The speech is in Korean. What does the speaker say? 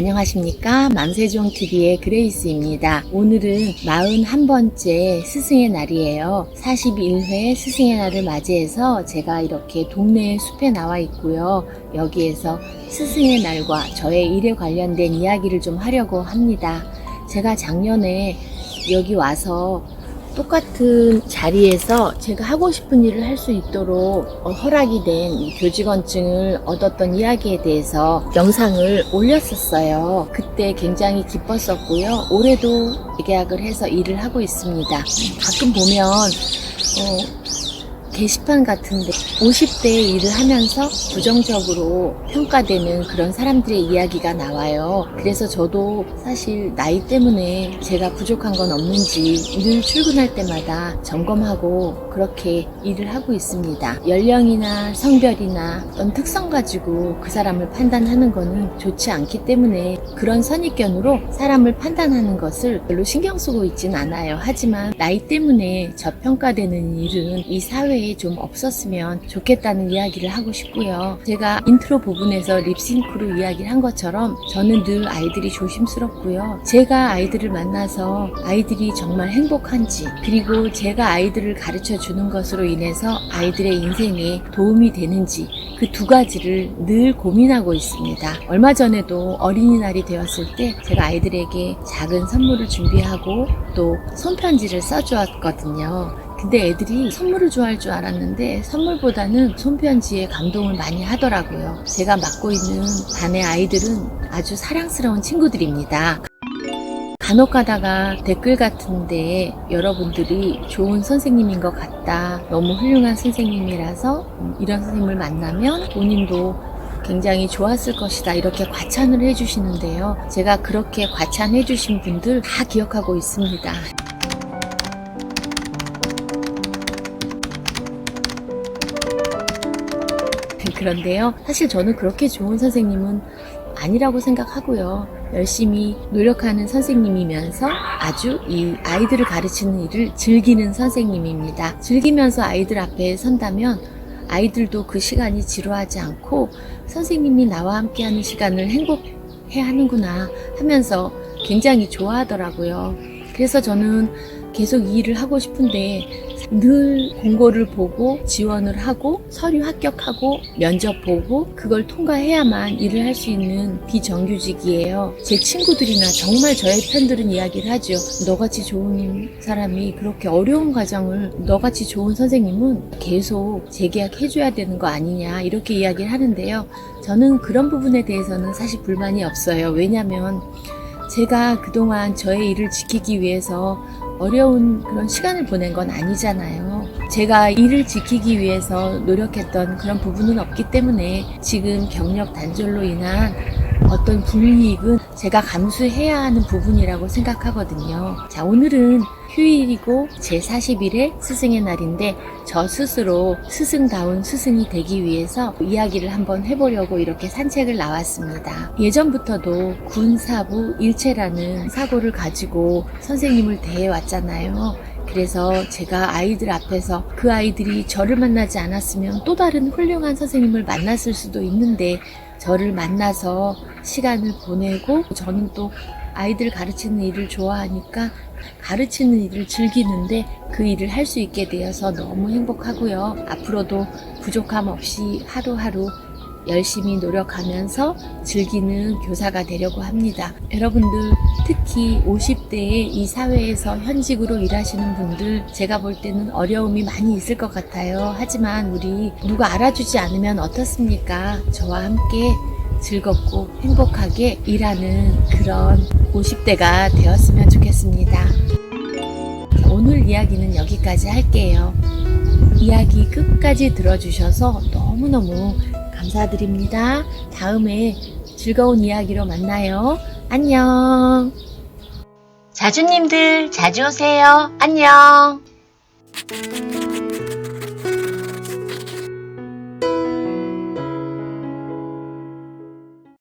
안녕하십니까. 만세종TV의 그레이스입니다. 오늘은 41번째 스승의 날이에요. 41회 스승의 날을 맞이해서 제가 이렇게 동네 숲에 나와 있고요. 여기에서 스승의 날과 저의 일에 관련된 이야기를 좀 하려고 합니다. 제가 작년에 여기 와서 똑같은 자리에서 제가 하고 싶은 일을 할 수 있도록 어, 허락이 된이 교직원증을 얻었던 이야기에 대해서 영상을 올렸었어요. 그때 굉장히 기뻤었고요. 올해도 계약을 해서 일을 하고 있습니다. 가끔 보면 어, 게시판 같은데 50대 일을 하면서 부정적으로 평가되는 그런 사람들의 이야기가 나와요. 그래서 저도 사실 나이 때문에 제가 부족한 건 없는지 늘 출근할 때마다 점검하고 그렇게 일을 하고 있습니다. 연령이나 성별이나 어떤 특성 가지고 그 사람을 판단하는 거는 좋지 않기 때문에 그런 선입견으로 사람을 판단하는 것을 별로 신경 쓰고 있진 않아요. 하지만 나이 때문에 저평가되는 일은 이 사회에 좀 없었으면 좋겠다는 이야기를 하고 싶고요. 제가 인트로 부분에서 립싱크로 이야기를 한 것처럼 저는 늘 아이들이 조심스럽고요. 제가 아이들을 만나서 아이들이 정말 행복한지 그리고 제가 아이들을 가르쳐 주는 것으로 인해서 아이들의 인생에 도움이 되는지 그 두 가지를 늘 고민하고 있습니다. 얼마 전에도 어린이날이 되었을 때 제가 아이들에게 작은 선물을 준비하고 또 손편지를 써주었거든요. 근데 애들이 선물을 좋아할 줄 알았는데 선물보다는 손편지에 감동을 많이 하더라고요. 제가 맡고 있는 반의 아이들은 아주 사랑스러운 친구들입니다. 간혹 가다가 댓글 같은데 여러분들이 좋은 선생님인 것 같다. 너무 훌륭한 선생님이라서 음, 이런 선생님을 만나면 본인도 굉장히 좋았을 것이다. 이렇게 과찬을 해주시는데요. 제가 그렇게 과찬해주신 분들 다 기억하고 있습니다. 그런데요. 사실 저는 그렇게 좋은 선생님은 아니라고 생각하고요. 열심히 노력하는 선생님이면서 아주 이 아이들을 가르치는 일을 즐기는 선생님입니다. 즐기면서 아이들 앞에 선다면 아이들도 그 시간이 지루하지 않고 선생님이 나와 함께 하는 시간을 행복해 하는구나 하면서 굉장히 좋아하더라고요. 그래서 저는 계속 이 일을 하고 싶은데 늘 공고를 보고 지원을 하고 서류 합격하고 면접 보고 그걸 통과해야만 일을 할 수 있는 비정규직이에요. 제 친구들이나 정말 저의 팬들은 이야기를 하죠. 너같이 좋은 사람이 그렇게 어려운 과정을 너같이 좋은 선생님은 계속 재계약해줘야 되는 거 아니냐 이렇게 이야기를 하는데요. 저는 그런 부분에 대해서는 사실 불만이 없어요. 왜냐하면 제가 그동안 저의 일을 지키기 위해서 어려운 그런 시간을 보낸 건 아니잖아요. 제가 일을 지키기 위해서 노력했던 그런 부분은 없기 때문에 지금 경력 단절로 인한 어떤 불이익은 제가 감수해야 하는 부분이라고 생각하거든요. 자, 오늘은 휴일이고 제40일의 스승의 날인데 저 스스로 스승다운 스승이 되기 위해서 이야기를 한번 해보려고 이렇게 산책을 나왔습니다. 예전부터도 군사부 일체라는 사고를 가지고 선생님을 대해왔잖아요. 그래서 제가 아이들 앞에서 그 아이들이 저를 만나지 않았으면 또 다른 훌륭한 선생님을 만났을 수도 있는데 저를 만나서 시간을 보내고 저는 또 아이들 가르치는 일을 좋아하니까 가르치는 일을 즐기는데 그 일을 할 수 있게 되어서 너무 행복하고요. 앞으로도 부족함 없이 하루하루 열심히 노력하면서 즐기는 교사가 되려고 합니다. 여러분들 특히 50대의 이 사회에서 현직으로 일하시는 분들 제가 볼 때는 어려움이 많이 있을 것 같아요. 하지만 우리 누가 알아주지 않으면 어떻습니까? 저와 함께 즐겁고 행복하게 일하는 그런 50대가 되었으면 좋겠습니다. 오늘 이야기는 여기까지 할게요. 이야기 끝까지 들어주셔서 너무너무 감사드립니다. 다음에 즐거운 이야기로 만나요. 안녕. 자주님들 자주 오세요. 안녕.